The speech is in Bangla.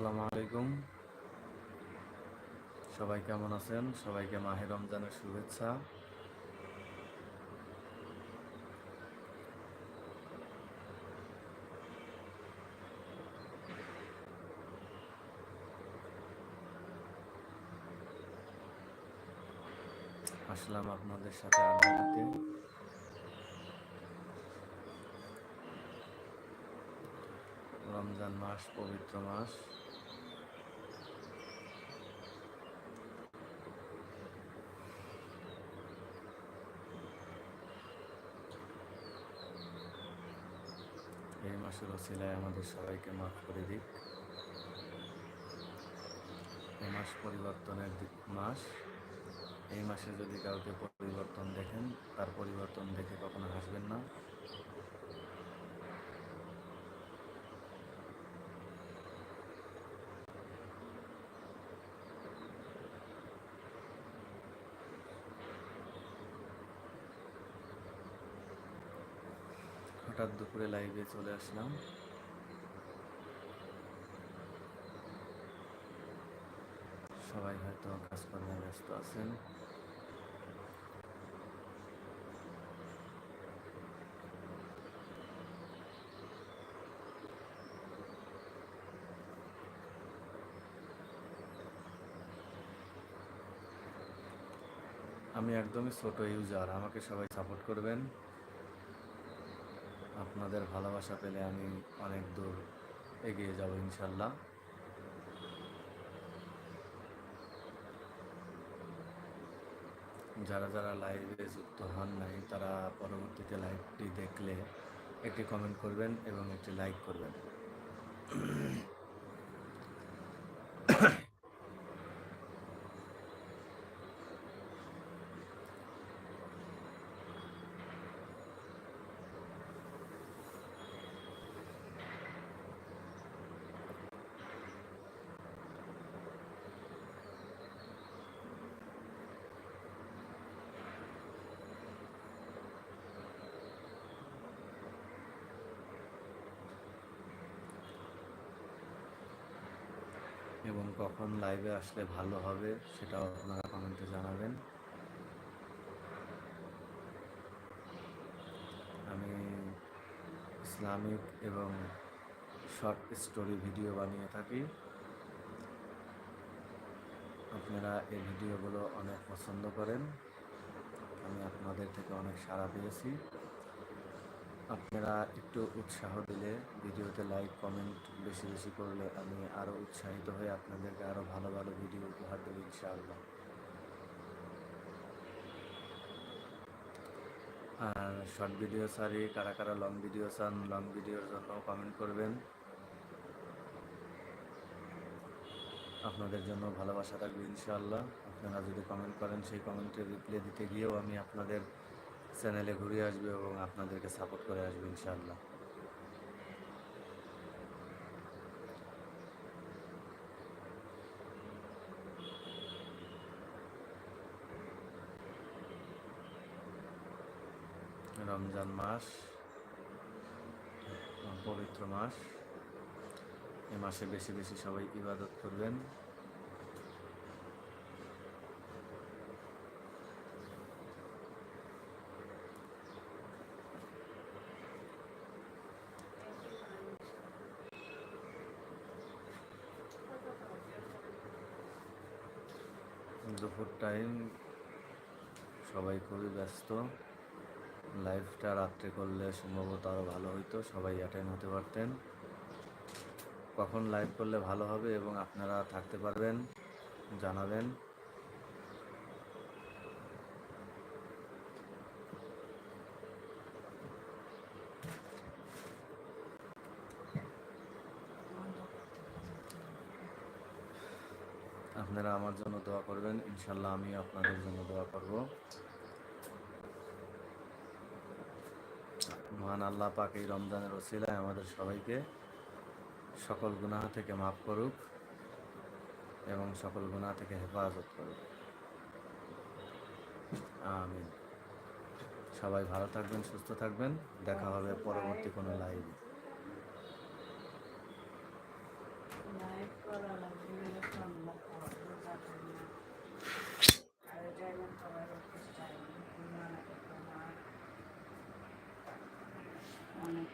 আসসালামু আলাইকুম। সবাই কেমন আছেন? সবাইকে মাহে রমজানের শুভেচ্ছা। আসলাম আপনাদের সাথে দিতে রমজান মাস, পবিত্র মাস। এই মাসের সেলাই আমাদের সবাইকে মাফ করে দিক। এই মাস পরিবর্তনের মাস। এই মাসে যদি কাউকে পরিবর্তন দেখেন, তার পরিবর্তন দেখে কখনো হাসবেন না। হঠাৎ দুপুরে লাইভে চলে আসলাম। সবাই হয়তো কাজকর্মে ব্যস্ত আছেন। আমি একদমই ছোট ইউজার আমাকে সবাই সাপোর্ট করবেন। আপনাদের ভালোবাসা পেলে আমি অনেক দূর এগিয়ে যাব ইনশাল্লাহ যারা যারা লাইভে যুক্ত হন নাই, তারা পরবর্তীতে লাইভটি দেখলে একটি কমেন্ট করবেন এবং একটি লাইক করবেন। এবং কখন লাইভে আসলে ভালো হবে সেটাও আপনারা কমেন্টে জানাবেন। আমি ইসলামিক এবং শর্ট স্টোরি ভিডিও বানিয়ে থাকি। আপনারা এই ভিডিওগুলো অনেক পছন্দ করেন। আমি আপনাদের থেকে অনেক সাড়া পেয়েছি। আপনারা একটু উৎসাহ দিলে, ভিডিওতে লাইক কমেন্ট বেশি বেশি করলে আমি আরও উৎসাহিত হয়ে আপনাদেরকে আরও ভালো ভালো ভিডিও উপহার দেবো ইনশাআল্লাহ। আর শর্ট ভিডিও সারি কারা কারা লং ভিডিও চান লং ভিডিওর জন্য কমেন্ট করবেন। আপনাদের জন্য ভালোবাসা থাকবে ইনশাআল্লাহ। আপনারা যদি কমেন্ট করেন, সেই কমেন্টের রিপ্লাই দিতে গিয়েও আমি আপনাদের চ্যানেলে ঘুরে আসবে এবং আপনাদেরকে সাপোর্ট করে আসবে, ইনশাআল্লাহ। রমজান মাস, পবিত্র মাস। এ মাসে বেশি বেশি সবাই ইবাদত করবেন। দুপুর টাইম সবাই খুবই ব্যস্ত। লাইভটা রাত্রে করলে সম্ভবত আরও ভালো হইতো, সবাই অ্যাটেন্ড হতে পারতেন। কখন লাইভ করলে ভালো হবে এবং আপনারা থাকতে পারবেন, জানাবেন। আপনারা আমার জন্য দোয়া করবেন। ইনশাল্লাহ আমি আপনাদের জন্য দোয়া করব। মহান আল্লাহ পাক এই রমজানের ওসিলায় আমাদের সবাইকে সকল গুনাহ থেকে মাফ করুক এবং সকল গুনাহ থেকে হেফাজত করুক। আমিন। সবাই ভালো থাকবেন, সুস্থ থাকবেন। দেখা হবে পরবর্তী কোনো লাইভে অনেক